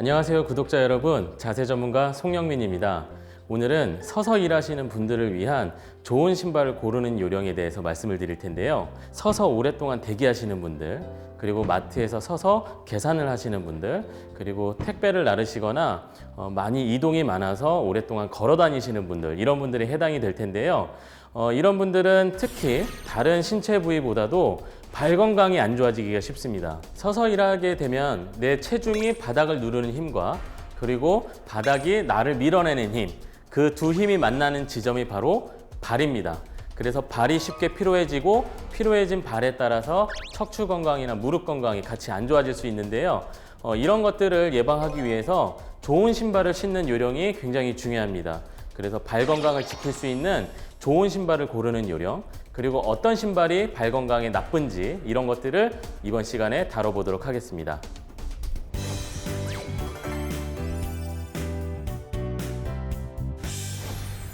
안녕하세요 구독자 여러분. 자세 전문가 송영민입니다. 오늘은 서서 일하시는 분들을 위한 좋은 신발을 고르는 요령에 대해서 말씀을 드릴 텐데요. 서서 오랫동안 대기하시는 분들 그리고 마트에서 서서 계산을 하시는 분들 그리고 택배를 나르시거나 어, 많이 이동이 많아서 오랫동안 걸어 다니시는 분들 이런 분들이 해당이 될 텐데요. 어, 이런 분들은 특히 다른 신체 부위보다도 발 건강이 안 좋아지기가 쉽습니다. 서서 일하게 되면 내 체중이 바닥을 누르는 힘과 그리고 바닥이 나를 밀어내는 힘, 그 두 힘이 만나는 지점이 바로 발입니다. 그래서 발이 쉽게 피로해지고 피로해진 발에 따라서 척추 건강이나 무릎 건강이 같이 안 좋아질 수 있는데요. 어, 이런 것들을 예방하기 위해서 좋은 신발을 신는 요령이 굉장히 중요합니다. 그래서 발 건강을 지킬 수 있는 좋은 신발을 고르는 요령, 그리고 어떤 신발이 발 건강에 나쁜지 이런 것들을 이번 시간에 다뤄보도록 하겠습니다.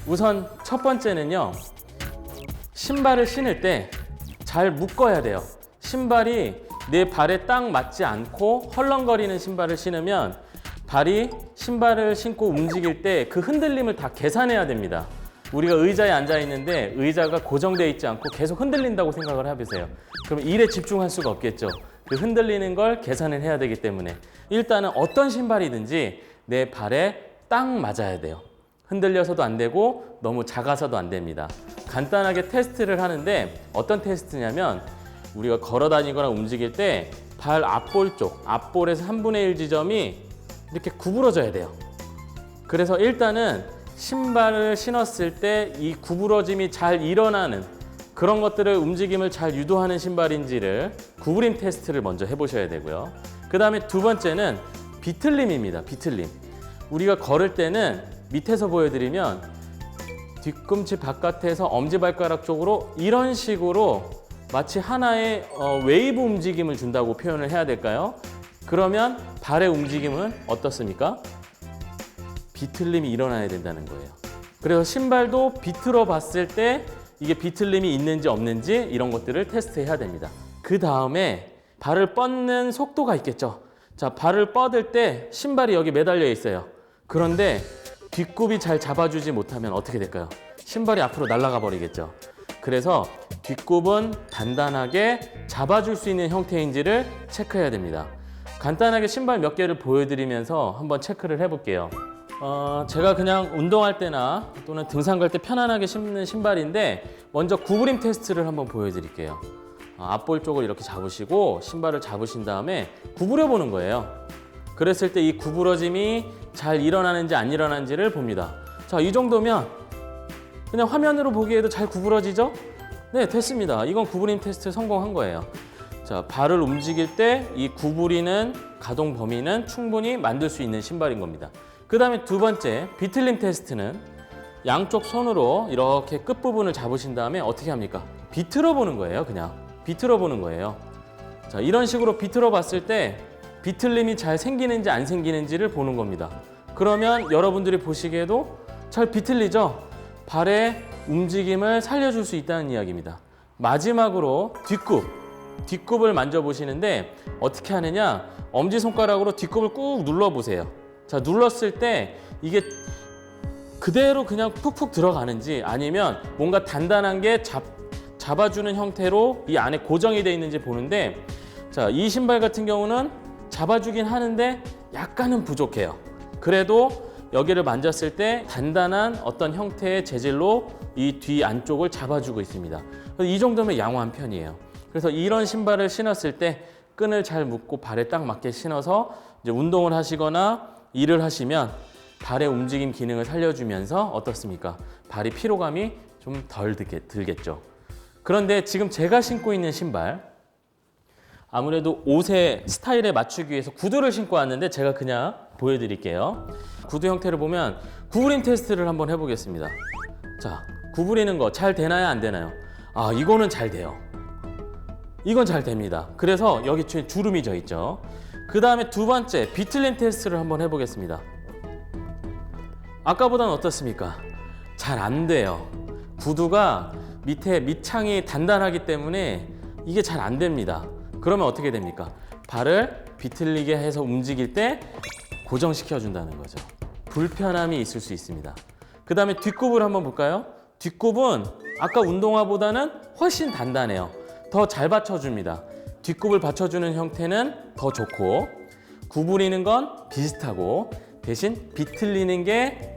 우선 첫 번째는요. 신발을 신을 때 잘 묶어야 돼요. 신발이 내 발에 딱 맞지 않고 헐렁거리는 신발을 신으면 발이 신발을 신고 움직일 때 그 흔들림을 다 계산해야 됩니다. 우리가 의자에 앉아 있는데 의자가 고정되어 있지 않고 계속 흔들린다고 생각을 해보세요. 그럼 일에 집중할 수가 없겠죠. 그 흔들리는 걸 계산을 해야 되기 때문에 일단은 어떤 신발이든지 내 발에 딱 맞아야 돼요. 흔들려서도 안 되고 너무 작아서도 안 됩니다. 간단하게 테스트를 하는데 어떤 테스트냐면 우리가 걸어 다니거나 움직일 때 발 앞볼 쪽, 앞볼에서 3분의 1 지점이 이렇게 구부러져야 돼요. 그래서 일단은 신발을 신었을 때 이 구부러짐이 잘 일어나는 그런 것들을 움직임을 잘 유도하는 신발인지를 구부림 테스트를 먼저 해보셔야 되고요. 그 다음에 두 번째는 비틀림입니다. 비틀림. 우리가 걸을 때는 밑에서 보여드리면 뒤꿈치 바깥에서 엄지발가락 쪽으로 이런 식으로 마치 하나의 어, 웨이브 움직임을 준다고 표현을 해야 될까요? 그러면 발의 움직임은 어떻습니까? 비틀림이 일어나야 된다는 거예요. 그래서 신발도 비틀어 봤을 때 이게 비틀림이 있는지 없는지 이런 것들을 테스트해야 됩니다. 그 다음에 발을 뻗는 속도가 있겠죠. 자, 발을 뻗을 때 신발이 여기 매달려 있어요. 그런데 뒷굽이 잘 잡아주지 못하면 어떻게 될까요? 신발이 앞으로 날아가 버리겠죠. 그래서 뒷굽은 단단하게 잡아줄 수 있는 형태인지를 체크해야 됩니다. 간단하게 신발 몇 개를 보여드리면서 한번 체크를 해볼게요. 어, 제가 그냥 운동할 때나 또는 등산 갈 때 편안하게 신는 신발인데 먼저 구부림 테스트를 한번 보여드릴게요. 어, 앞볼 쪽을 이렇게 잡으시고 신발을 잡으신 다음에 구부려 보는 거예요. 그랬을 때 이 구부러짐이 잘 일어나는지 안 일어나는지를 봅니다. 자, 이 정도면 그냥 화면으로 보기에도 잘 구부러지죠? 네, 됐습니다. 이건 구부림 테스트 성공한 거예요. 자, 발을 움직일 때 이 구부리는 가동 범위는 충분히 만들 수 있는 신발인 겁니다. 그 다음에 두 번째, 비틀림 테스트는 양쪽 손으로 이렇게 끝부분을 잡으신 다음에 어떻게 합니까? 비틀어 보는 거예요, 그냥. 비틀어 보는 거예요. 자, 이런 식으로 비틀어 봤을 때 비틀림이 잘 생기는지 안 생기는지를 보는 겁니다. 그러면 여러분들이 보시기에도 잘 비틀리죠? 발의 움직임을 살려줄 수 있다는 이야기입니다. 마지막으로 뒷굽. 뒷굽을 만져보시는데 어떻게 하느냐? 엄지손가락으로 뒷굽을 꾹 눌러보세요. 자, 눌렀을 때 이게 그대로 그냥 푹푹 들어가는지 아니면 뭔가 단단한 게 잡, 잡아주는 형태로 이 안에 고정이 되어 있는지 보는데 자, 이 신발 같은 경우는 잡아주긴 하는데 약간은 부족해요. 그래도 여기를 만졌을 때 단단한 어떤 형태의 재질로 이 뒤 안쪽을 잡아주고 있습니다. 이 정도면 양호한 편이에요. 그래서 이런 신발을 신었을 때 끈을 잘 묶고 발에 딱 맞게 신어서 이제 운동을 하시거나 일을 하시면 발의 움직임 기능을 살려주면서 어떻습니까? 발이 피로감이 좀 덜 들겠죠. 그런데 지금 제가 신고 있는 신발 아무래도 옷의 스타일에 맞추기 위해서 구두를 신고 왔는데 제가 그냥 보여드릴게요. 구두 형태를 보면 구부림 테스트를 한번 해보겠습니다. 자, 구부리는 거 잘 되나요? 안 되나요? 아, 이거는 잘 돼요. 이건 잘 됩니다. 그래서 여기 주름이 져 있죠. 그 다음에 두 번째 비틀림 테스트를 한번 해보겠습니다. 아까보다는 어떻습니까? 잘 안 돼요. 구두가 밑에 밑창이 단단하기 때문에 이게 잘 안 됩니다. 그러면 어떻게 됩니까? 발을 비틀리게 해서 움직일 때 고정시켜 준다는 거죠. 불편함이 있을 수 있습니다. 그 다음에 뒷굽을 한번 볼까요? 뒷굽은 아까 운동화보다는 훨씬 단단해요. 더 잘 받쳐줍니다. 뒷굽을 받쳐주는 형태는 더 좋고 구부리는 건 비슷하고 대신 비틀리는 게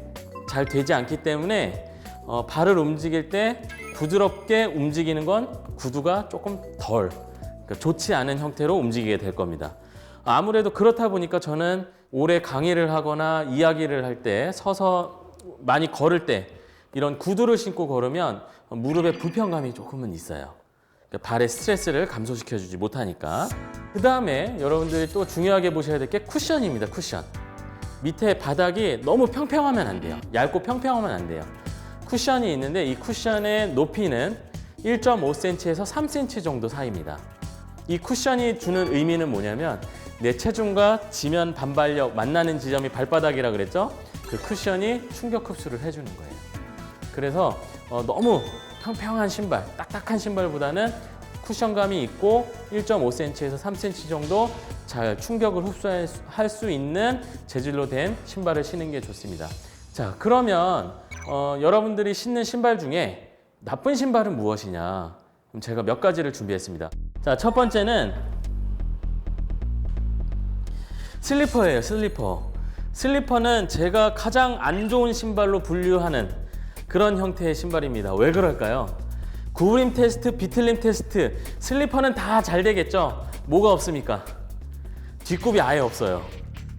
잘 되지 않기 때문에 어, 발을 움직일 때 부드럽게 움직이는 건 구두가 조금 덜 그러니까 좋지 않은 형태로 움직이게 될 겁니다. 아무래도 그렇다 보니까 저는 오래 강의를 하거나 이야기를 할 때 서서 많이 걸을 때 이런 구두를 신고 걸으면 무릎에 불편감이 조금은 있어요. 그러니까 발의 스트레스를 감소시켜주지 못하니까. 그 다음에 여러분들이 또 중요하게 보셔야 될 게 쿠션입니다. 쿠션. 밑에 바닥이 너무 평평하면 안 돼요. 얇고 평평하면 안 돼요. 쿠션이 있는데 이 쿠션의 높이는 1.5cm에서 3cm 정도 사이입니다. 이 쿠션이 주는 의미는 뭐냐면 내 체중과 지면 반발력 만나는 지점이 발바닥이라 그랬죠? 그 쿠션이 충격 흡수를 해주는 거예요. 그래서 어, 너무 평평한 신발, 딱딱한 신발보다는 쿠션감이 있고 1.5cm에서 3cm 정도 잘 충격을 흡수할 수 있는 재질로 된 신발을 신는 게 좋습니다. 자, 그러면 어, 여러분들이 신는 신발 중에 나쁜 신발은 무엇이냐? 그럼 제가 몇 가지를 준비했습니다. 자, 첫 번째는 슬리퍼예요, 슬리퍼. 슬리퍼는 제가 가장 안 좋은 신발로 분류하는 그런 형태의 신발입니다. 왜 그럴까요? 구부림 테스트, 비틀림 테스트, 슬리퍼는 다 잘 되겠죠? 뭐가 없습니까? 뒷굽이 아예 없어요.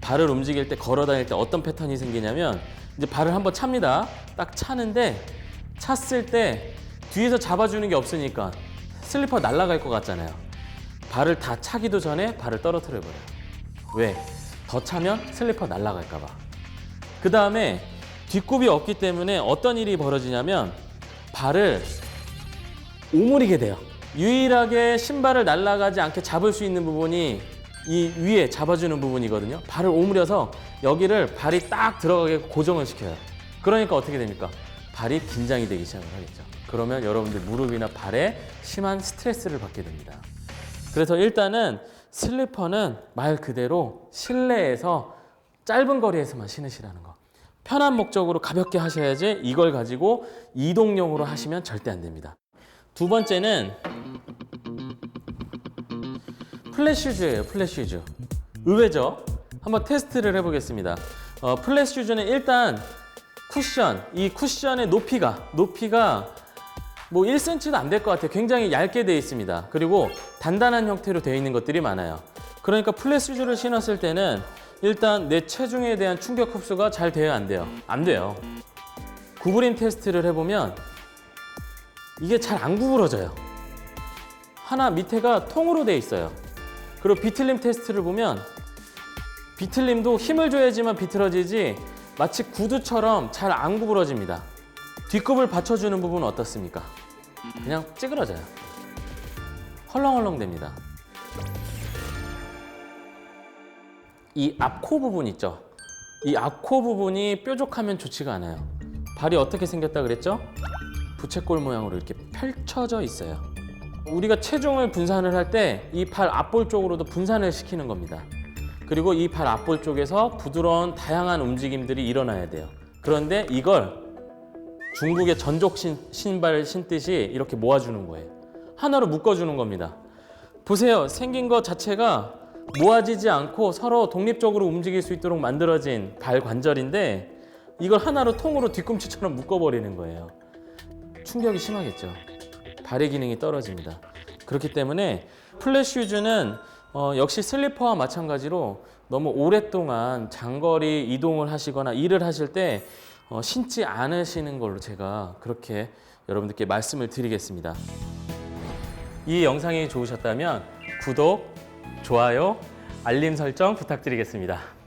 발을 움직일 때, 걸어 다닐 때 어떤 패턴이 생기냐면 이제 발을 한번 찹니다. 딱 차는데 찼을 때 뒤에서 잡아주는 게 없으니까 슬리퍼 날아갈 것 같잖아요. 발을 다 차기도 전에 발을 떨어뜨려 버려요. 왜? 더 차면 슬리퍼 날아갈까 봐. 그 다음에 뒷굽이 없기 때문에 어떤 일이 벌어지냐면 발을 오므리게 돼요. 유일하게 신발을 날아가지 않게 잡을 수 있는 부분이 이 위에 잡아주는 부분이거든요. 발을 오므려서 여기를 발이 딱 들어가게 고정을 시켜요. 그러니까 어떻게 됩니까? 발이 긴장이 되기 시작을 하겠죠. 그러면 여러분들 무릎이나 발에 심한 스트레스를 받게 됩니다. 그래서 일단은 슬리퍼는 말 그대로 실내에서 짧은 거리에서만 신으시라는 거. 편한 목적으로 가볍게 하셔야지 이걸 가지고 이동용으로 하시면 절대 안 됩니다. 두 번째는 플랫슈즈예요. 플랫슈즈. 의외죠? 한번 테스트를 해보겠습니다. 어, 플랫슈즈는 일단 쿠션, 이 쿠션의 높이가 높이가 뭐 1cm도 안 될 것 같아요. 굉장히 얇게 되어 있습니다. 그리고 단단한 형태로 되어 있는 것들이 많아요. 그러니까 플랫슈즈를 신었을 때는 일단 내 체중에 대한 충격 흡수가 잘 돼야 안 돼요. 안 돼요. 구부림 테스트를 해보면 이게 잘 안 구부러져요. 하나 밑에가 통으로 돼 있어요. 그리고 비틀림 테스트를 보면 비틀림도 힘을 줘야지만 비틀어지지 마치 구두처럼 잘 안 구부러집니다. 뒷굽을 받쳐주는 부분은 어떻습니까? 그냥 찌그러져요. 헐렁헐렁 됩니다. 이 앞코 부분 있죠? 이 앞코 부분이 뾰족하면 좋지가 않아요. 발이 어떻게 생겼다 그랬죠? 부채꼴 모양으로 이렇게 펼쳐져 있어요. 우리가 체중을 분산을 할 때 이 팔 앞볼 쪽으로도 분산을 시키는 겁니다. 그리고 이팔 앞볼 쪽에서 부드러운 다양한 움직임들이 일어나야 돼요. 그런데 이걸 중국의 전족 신, 신발 신듯이 이렇게 모아주는 거예요. 하나로 묶어주는 겁니다. 보세요. 생긴 것 자체가 모아지지 않고 서로 독립적으로 움직일 수 있도록 만들어진 발 관절인데 이걸 하나로 통으로 뒤꿈치처럼 묶어버리는 거예요. 충격이 심하겠죠. 발의 기능이 떨어집니다. 그렇기 때문에 플랫 슈즈는 어, 역시 슬리퍼와 마찬가지로 너무 오랫동안 장거리 이동을 하시거나 일을 하실 때 어, 신지 않으시는 걸로 제가 그렇게 여러분들께 말씀을 드리겠습니다. 이 영상이 좋으셨다면 구독, 좋아요, 알림 설정 부탁드리겠습니다.